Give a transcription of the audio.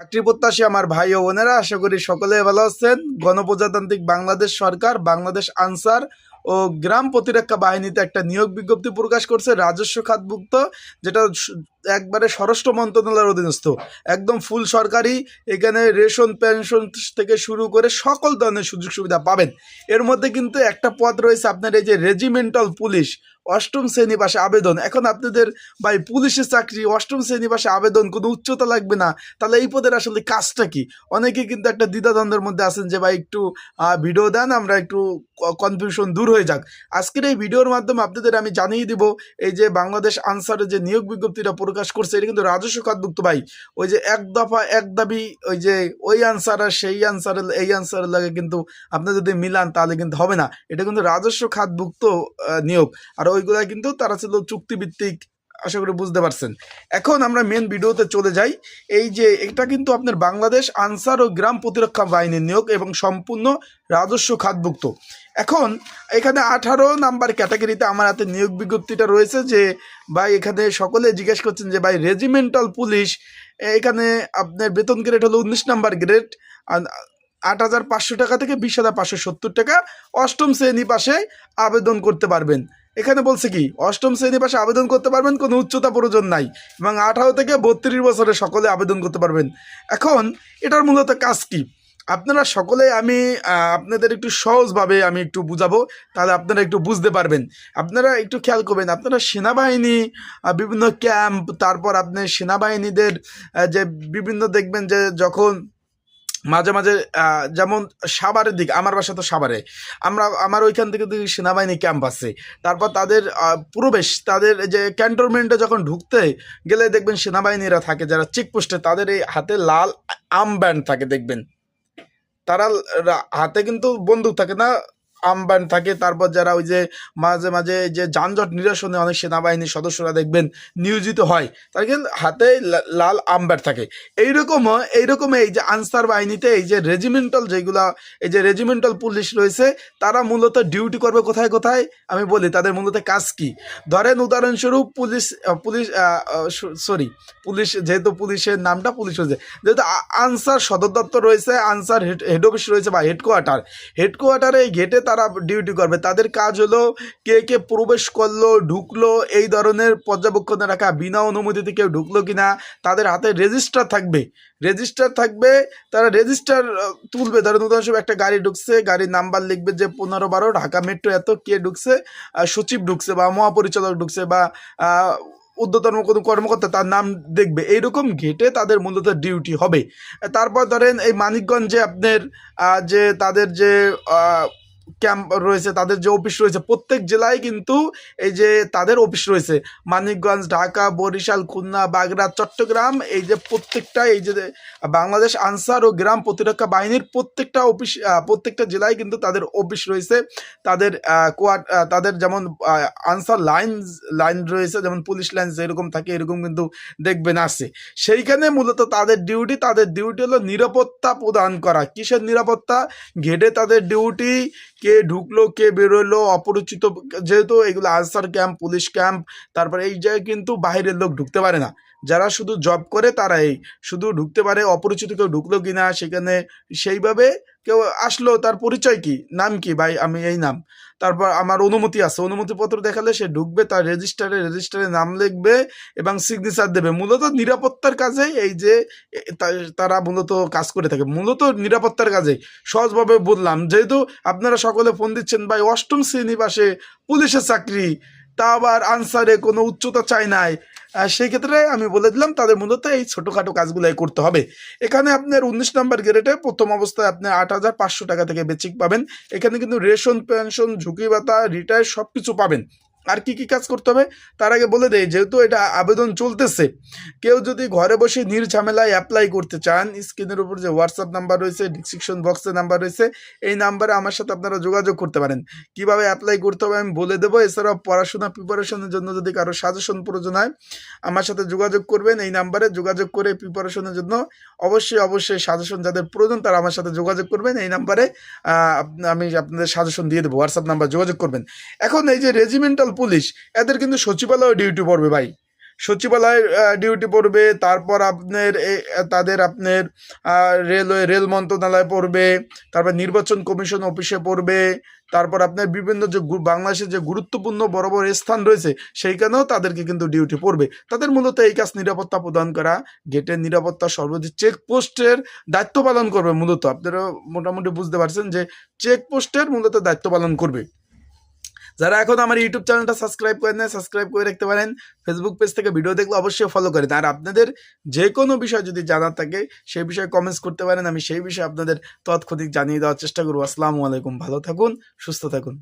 চাকরি প্রত্যাশী আমার ভাই ও বোনেরা, আশা করি সকলে ভালো আছেন। গণপ্রজাতান্ত্রিক বাংলাদেশ সরকার, বাংলাদেশ আনসার ও গ্রাম প্রতিরক্ষা বাহিনীতে একটা নিয়োগ বিজ্ঞপ্তি প্রকাশ করছে রাজস্ব খাতভুক্ত, যেটা একবারে স্বরাষ্ট্র মন্ত্রণালয়ের অধীনস্থ। একদম ফুল সরকারি, এখানে রেশন, পেনশন থেকে শুরু করে সকল ধরনের সুযোগ সুবিধা পাবেন। এর মধ্যে কিন্তু একটা পদ রয়েছে আপনার এই যে রেজিমেন্টাল পুলিশ, অষ্টম শ্রেণি আবেদন। এখন আপনাদের ভাই পুলিশের চাকরি, অষ্টম শ্রেণি আবেদন, কোনো উচ্চতা লাগবে না। তাহলে এই পদের আসলে কাজটা কি? অনেকে কিন্তু একটা দ্বিধাদ্বন্দ্বের মধ্যে আছেন যে, ভাই, একটু ভিডিও দেন, আমরা একটু কনফিউশন দূর হয়ে যাক। আজকের এই ভিডিওর মাধ্যমে আপনাদের আমি জানিয়ে দিব, এই যে বাংলাদেশ আনসারের যে নিয়োগ বিজ্ঞপ্তিটা প্রকাশ করছে, এটা কিন্তু রাজস্ব খাতভুক্ত ভাই। ওই যে এক দফা এক দাবি, ওই যে ওই আনসার আর সেই আনসারের এই আনসারের লাগে কিন্তু আপনি যদি মিলান তাহলে কিন্তু হবে না। এটা কিন্তু রাজস্ব খাতভুক্ত নিয়োগ। আর ওইগুলা কিন্তু তারা ছিল চুক্তিভিত্তিক আশা করি বুঝতে পারছেন। এখন আমরা মেন ভিডিওতে চলে যাই। এই যে, এটা কিন্তু আপনার বাংলাদেশ আনসার ও গ্রাম প্রতিরক্ষা বাহিনীর নিয়োগ এবং সম্পূর্ণ রাজস্ব খাতভুক্ত। এখন, এখানে আঠারো নাম্বার ক্যাটাগরিতে আমার হাতে নিয়োগ বিজ্ঞপ্তিটা রয়েছে যে, ভাই, এখানে সকলে জিজ্ঞেস করছেন যে, ভাই রেজিমেন্টাল পুলিশ, এখানে আপনার বেতন গ্রেড হলো উনিশ নাম্বার গ্রেড আট হাজার পাঁচশো টাকা থেকে বিশ হাজার পাঁচশো সত্তর টাকা অষ্টম শ্রেণি পাশে আবেদন করতে পারবেন। এখানে বলছে কি, অষ্টম শ্রেণি পাশে আবেদন করতে পারবেন, কোনো উচ্চতা প্রয়োজন নাই, এবং আঠারো থেকে বত্রিশ বছরে সকলে আবেদন করতে পারবেন। এখন, এটার মূলত কাজ কি? আপনারা সকলে আমি আপনাদের একটু সহজভাবে আমি একটু বুঝাবো, তাহলে আপনারা একটু বুঝতে পারবেন। আপনারা একটু খেয়াল করবেন, আপনারা সেনাবাহিনী বিভিন্ন ক্যাম্প, তারপর আপনি সেনাবাহিনীদের যে বিভিন্ন দেখবেন যে যখন মাঝে মাঝে যেমন সাভারের দিক, আমার বাসা তো সাভারে। আমরা, আমার ওইখান থেকে দেখি সেনাবাহিনী ক্যাম্প আছে। তারপর তাদের প্রবেশ, তাদের যে ক্যান্টনমেন্টে যখন ঢুকতে গেলে দেখবেন সেনাবাহিনীরা থাকে, যারা চেকপোস্টে তাদের এই হাতে লাল আম ব্যান্ড থাকে, দেখবেন। তারা হাতে কিন্তু বন্দুক থাকে না আমব্যান্ড থাকে। তারপর যারা ওই যে মাঝে মাঝে যে যানজট নিরসনে অনেক সেনাবাহিনীর সদস্যরা দেখবেন নিয়োজিত হয়, তার কিন্তু হাতে লাল আমব্যান্ড থাকে। এইরকমও এইরকম এই যে আনসার বাহিনীতে এই যে রেজিমেন্টাল যেগুলা, এই যে রেজিমেন্টাল পুলিশ রয়েছে, তারা মূলত ডিউটি করবে কোথায় কোথায়? আমি বলি, তাদের মূলত কাজ কি? ধরেন উদাহরণস্বরূপ পুলিশ পুলিশ সরি পুলিশ যেহেতু পুলিশের নামটা পুলিশ হয়েছে, যেহেতু আনসার সদর দপ্তর রয়েছে, আনসার হেড অফিস রয়েছে বা হেডকোয়ার্টার হেডকোয়ার্টারে এই গেটে তারা ডিউটি করবে। তাদের কাজ হলো কে কে প্রবেশ করল, ঢুকলো, এই ধরনের পর্যবেক্ষণে রাখা। বিনা অনুমতিতে কেউ ঢুকলো কি না তাদের হাতে রেজিস্টার থাকবে। রেজিস্টার থাকবে, তারা রেজিস্টার তুলবে। ধরেন উদাহরণস্বরূপ একটা গাড়ি ঢুকছে, গাড়ির নাম্বার লিখবে যে পনেরো বারো, ঢাকা মেট্রো এত কে ঢুকছে সচিব ঢুকছে বা মহাপরিচালক ঢুকছে বা ঊর্ধ্বতন কোনো কর্মকর্তা, তার নাম দেখবে। এইরকম ঘেটে তাদের মূলত ডিউটি হবে। তারপর ধরেন এই মানিকগঞ্জে আপনার যে তাদের যে ক্যাম্প রয়েছে, তাদের যে অফিস রয়েছে, প্রত্যেক জেলায় কিন্তু এই যে তাদের অফিস রয়েছে। মানিকগঞ্জ, ঢাকা, বরিশাল, খুলনা বাগড়া চট্টগ্রাম, এই যে প্রত্যেকটা, এই যে বাংলাদেশ আনসার ও গ্রাম প্রতিরক্ষা বাহিনীর প্রত্যেকটা অফিস প্রত্যেকটা জেলায় কিন্তু তাদের অফিস রয়েছে। তাদের কোয়ার তাদের যেমন আনসার লাইন লাইন রয়েছে, যেমন পুলিশ লাইন যেরকম থাকে, এরকম কিন্তু দেখবেন আছে। সেইখানে মূলত তাদের ডিউটি তাদের ডিউটি হলো নিরাপত্তা প্রদান করা। কিসের নিরাপত্তা? ঘেটে তাদের ডিউটি কে ঢুকলো, কে বেরোলো, অপরিচিত যেহেতু এগুলো আনসার ক্যাম্প, পুলিশ ক্যাম্প, তারপরে এই জায়গায় কিন্তু বাইরের লোক ঢুকতে পারে না। যারা শুধু জব করে তারা এই শুধু ঢুকতে পারে, অপরিচিত কেউ ঢুকলো কি না সেখানে সেইভাবে কেউ আসলো, তার পরিচয় কি? নাম কি? ভাই, আমি এই নাম। তারপর আমার অনুমতি আছে। অনুমতিপত্র দেখালে সে ঢুকবে, তার রেজিস্টারে রেজিস্টারে নাম লিখবে এবং সিগনেচার দেবে। মূলত নিরাপত্তার কাজে এই যে তারা মূলত কাজ করে থাকে। মূলত নিরাপত্তার কাজে সহজভাবে বললাম, যেহেতু আপনারা সকলে ফোন দিচ্ছেন, ভাই, অষ্টম শ্রেণি পাশে পুলিশের চাকরি তা আবার আনসারে কোনো উচ্চতা চাই নাই। সেই ক্ষেত্রে আমি বলে দিলাম, তাদের মূলত এই ছোটোখাটো কাজগুলাই করতে হবে। এখানে আপনার উনিশ নাম্বার গ্রেডে প্রথম অবস্থায় আপনি আট হাজার পাঁচশো টাকা থেকে বেচিক পাবেন। এখানে কিন্তু রেশন, পেনশন ঝুঁকি ভাতা রিটায়ার সব কিছু পাবেন। আর কি কি কাজ করতে হবে? তার আগে বলে দেয় যেহেতু এটা আবেদন চলতেছে, কেউ যদি ঘরে বসে নির্ঝামেলায় অ্যাপ্লাই করতে চান স্ক্রিনের উপর যে হোয়াটসঅ্যাপ নাম্বার রয়েছে ডিসক্রিপশন বক্সে নাম্বার রয়েছে, এই নাম্বারে আমার সাথে আপনারা যোগাযোগ করতে পারেন। কীভাবে অ্যাপ্লাই করতে হবে আমি বলে দেবো, এছাড়াও পড়াশোনা প্রিপারেশনের জন্য যদি কারও সাজেশন প্রয়োজন হয়, আমার সাথে যোগাযোগ করবেন, এই নাম্বারে যোগাযোগ করে প্রিপারেশনের জন্য অবশ্যই অবশ্যই সাজেশন যাদের প্রয়োজন, তারা আমার সাথে যোগাযোগ করবেন, এই নাম্বারে আমি আপনাদের সাজেশন দিয়ে দেবো হোয়াটসঅ্যাপ নাম্বার যোগাযোগ করবেন। এখন এই যে রেজিমেন্টাল পুলিশ, এদের কিন্তু সচিবালয়ে ডিউটি পড়বে ভাই। সচিবালয় ডিউটি পড়বে, তারপর আপনার তাদের আপনার রেলওয়ে, রেল মন্ত্রণালয় পড়বে, তারপর নির্বাচন কমিশন অফিসে পড়বে, তারপর আপনার বিভিন্ন যে বাংলাদেশের যে গুরুত্বপূর্ণ বড় বড় স্থান রয়েছে, সেইখানেও তাদেরকে কিন্তু ডিউটি পড়বে। তাদের মূলত এই কাজ নিরাপত্তা প্রদান করা, গেটের নিরাপত্তা সর্বোচ্চ চেকপোস্টের দায়িত্ব পালন করবে মূলত। আপনারা মোটামুটি বুঝতে পারছেন যে, চেকপোস্টের মূলত দায়িত্ব পালন করবে। যারা এখন আমার ইউটিউব চ্যানেলটা সাবস্ক্রাইব করেন না সাবস্ক্রাইব করে রাখতে পারেন। ফেসবুক পেজ থেকে ভিডিও দেখলে অবশ্যই ফলো করেন। আর আপনাদের যে কোনো বিষয় যদি জানার থাকে, সেই বিষয়ে কমেন্টস করতে পারেন। আমি সেই বিষয়ে আপনাদের তৎক্ষণিক জানিয়ে দেওয়ার চেষ্টা করব। আসসালামু আলাইকুম। ভালো থাকুন, সুস্থ থাকুন।